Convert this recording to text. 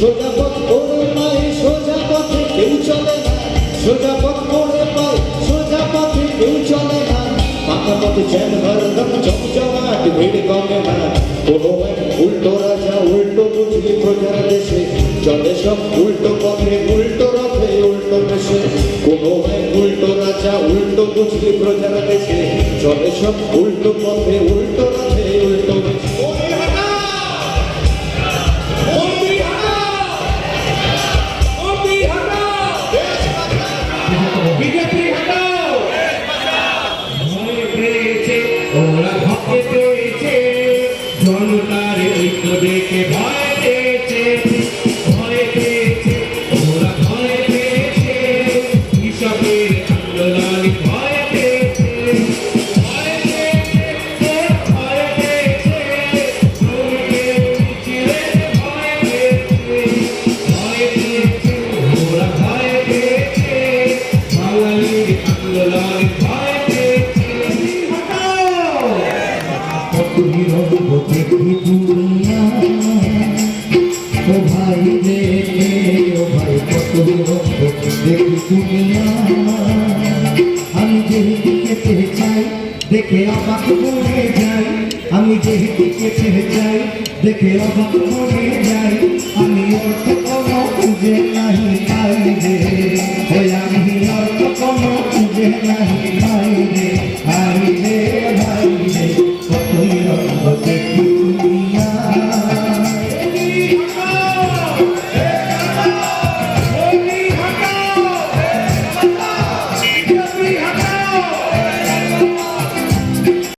সোজা পথ ওরে পায়ে, সোজা পথে কেউ চলে না। সোজা পথ ওরে পায়ে, সোজা পথে কেউ চলে না। পাকা পথে জ্যাম হরদম চমচমাট ভিড় কমে না। কোনো এক উল্টো রাজা, উল্টো বুঝলি প্রজার দেশে। চলে সব উল্টো পথে, উল্টো রথে, উল্টো দেশে। কোনো এক উল্টো রাজা ভয় পেয়েছে জনতার ঐক্য দেখে ভয় পেয়েছে। ভয় পেয়েছে, ওরা ভয় পেয়েছে। কৃষকের আন্দোলন ভয় পেয়েছে। ভয় পেয়েছে ভয় পেয়েছে। শ্রমিকের মিছিলে ভয় পেয়েছে। ভয় পেয়েছে, ওরা ভয় পেয়েছে। বাঙালির আন্দোলন ভয় দেখি দুনিয়া আমি যেদিকে চেয়ে চাই দেখে অবাক মনে যাই আমি যেদিকে চেয়ে চাই দেখে অবাক মনে যাই আমি অর্থ কোনো খুঁজে নাহি পাই রে ওই আমি অর্থ কোনো খুঁজে নাহি পাই রে পাই